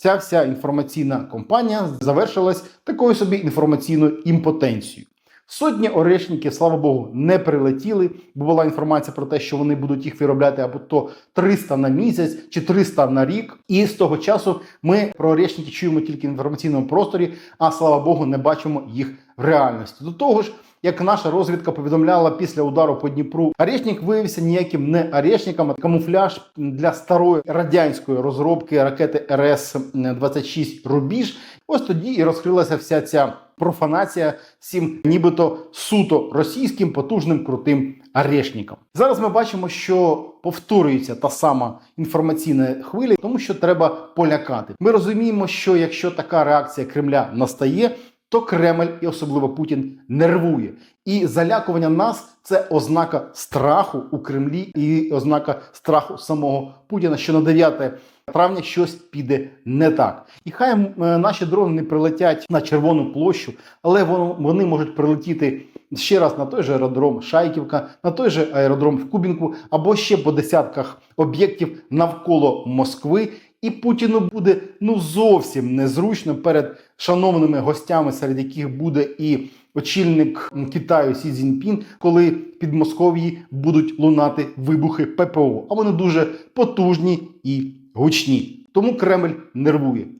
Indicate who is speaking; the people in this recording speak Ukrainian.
Speaker 1: ця вся інформаційна кампанія завершилась такою собі інформаційною імпотенцією. Сотні орешників, слава Богу, не прилетіли, бо була інформація про те, що вони будуть їх виробляти або то 300 на місяць чи 300 на рік. І з того часу ми про орешники чуємо тільки в інформаційному просторі, а слава Богу, не бачимо їх реальності. До того ж, як наша розвідка повідомляла після удару по Дніпру, орешник виявився ніяким не орешником, а камуфляж для старої радянської розробки ракети РС 26 Рубіж. Ось тоді і розкрилася вся ця профанація цим нібито суто російським потужним крутим орешником. Зараз ми бачимо, що повторюється та сама інформаційна хвиля, тому що треба полякати. Ми розуміємо, що якщо така реакція Кремля настає, то Кремль і особливо Путін нервує. І залякування нас це ознака страху у Кремлі і ознака страху самого Путіна, що на 9 травня щось піде не так. І хай е, наші дрони не прилетять на Червону площу, але вони можуть прилетіти ще раз на той же аеродром Шайківка, на той же аеродром в Кубінку, або ще по десятках об'єктів навколо Москви. І Путіну буде ну зовсім незручно перед шановними гостями, серед яких буде і очільник Китаю Сі Цзіньпін, коли під Москов'ї будуть лунати вибухи ППО. А вони дуже потужні і гучні. Тому Кремль нервує.